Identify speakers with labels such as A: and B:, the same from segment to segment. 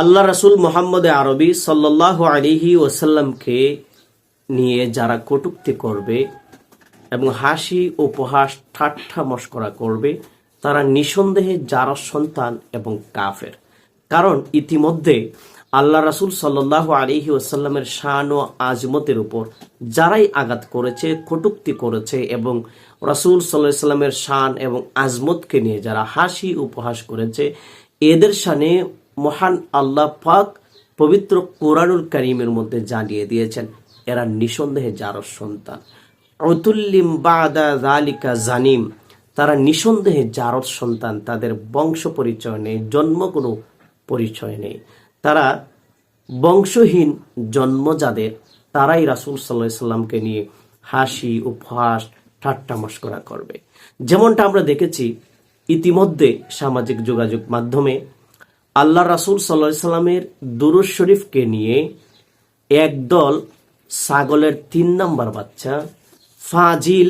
A: আল্লাহ রাসুল মোহাম্মদ আরবি সাল্লাহ আলিহি ওসাল্লামকে নিয়ে যারা কটুক্তি করবে এবং হাসি, উপহাস, ঠাট্টা মস্করা করবে, তারা নিঃসন্দেহে যারা সন্তান এবং কাফের। কারণ ইতিমধ্যে আল্লাহ রাসুল সাল্লাহ আলিহি ওসাল্লামের শান ও আজমতের উপর যারাই আঘাত করেছে, কটুক্তি করেছে এবং রাসুল সাল্লাহ সাল্লামের শান এবং আজমতকে নিয়ে যারা হাসি, উপহাস করেছে, এদের শানে মহান আল্লাহ পাক পবিত্র কোরআনুল করিমের মধ্যে জানিয়ে দিয়েছেন, এরা নিঃসন্দেহে যার সন্তান। অতুল্লিম বাদা জালিকা জানিম, তারা নিঃসন্দেহে জারদ সন্তান, তাদের বংশ পরিচয় নেই, জন্ম কোনো পরিচয় নেই। তারা বংশহীন জন্ম যাদের, তারাই রাসুল সাল্লাহ সাল্লামকে নিয়ে হাসি, উপহাস ঠাট্টা মস্করা করবে। যেমনটা আমরা দেখেছি ইতিমধ্যে সামাজিক যোগাযোগ মাধ্যমে আল্লাহ রাসুল সাল্লাহ সাল্লামের দুরুজ শরীফকে নিয়ে একদল ছাগলের তিন নম্বর বাচ্চা, ফাজিল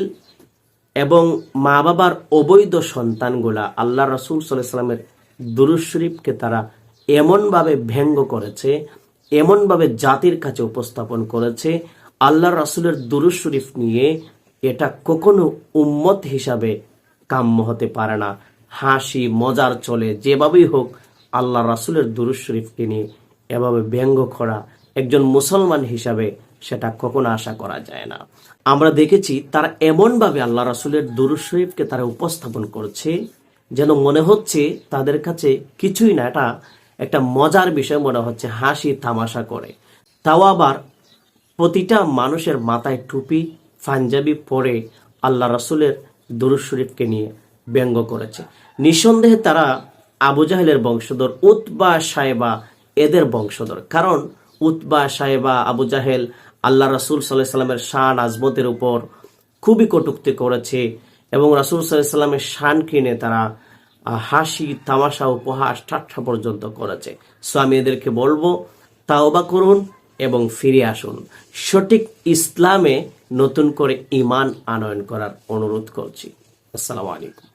A: এবং মা বাবার অবৈধ সন্তানগুলা আল্লাহ রসুল সাল্লাহ সাল্লামের দুরুজ শরীফকে তারা এমনভাবে ব্যঙ্গ করেছে, এমনভাবে জাতির কাছে উপস্থাপন করেছে আল্লাহ রাসুলের দুরুজ শরীফ নিয়ে এটা কখনো উম্মত হিসাবে কাম্য হতে পারে না। হাসি, মজার চলে, যেভাবেই হোক আল্লাহ রাসুলের দুরুজ শরীফকে নিয়ে এভাবে ব্যঙ্গ করা একজন মুসলমান হিসাবে সেটা কখনো আশা করা যায় না। আমরা দেখেছি তারা এমনভাবে আল্লাহ রাসুলের দুরুজ শরীফকে তারা উপস্থাপন করছে যেন মনে হচ্ছে তাদের কাছে কিছুই না। এটা একটা মজার বিষয় মনে হচ্ছে, হাসি তামাশা করে। তাও আবার প্রতিটা মানুষের মাথায় টুপি, পাঞ্জাবি পরে আল্লাহ রাসুলের দুরুজ শরীফকে নিয়ে ব্যঙ্গ করেছে। নিঃসন্দেহে তারা আবু জাহেলের বংশধর উতবা সাহেবা এদের বংশধর। কারণ উতবা সাহেবা, আবু জাহেল আল্লাহ রাসুল সাল্লাহ সাল্লামের শান, আজমতের উপর খুবই কটুক্তি করেছে এবং রাসুল সাল্লাহ সাল্লামের শান কিনে তারা হাসি, তামাশা, উপহাস, ঠাট্টা পর্যন্ত করেছে। সো আমি এদেরকে বলব, তাওবা করুন এবং ফিরে আসুন। সঠিক ইসলামে নতুন করে ইমান আনয়ন করার অনুরোধ করছি। আসসালামু আলাইকুম।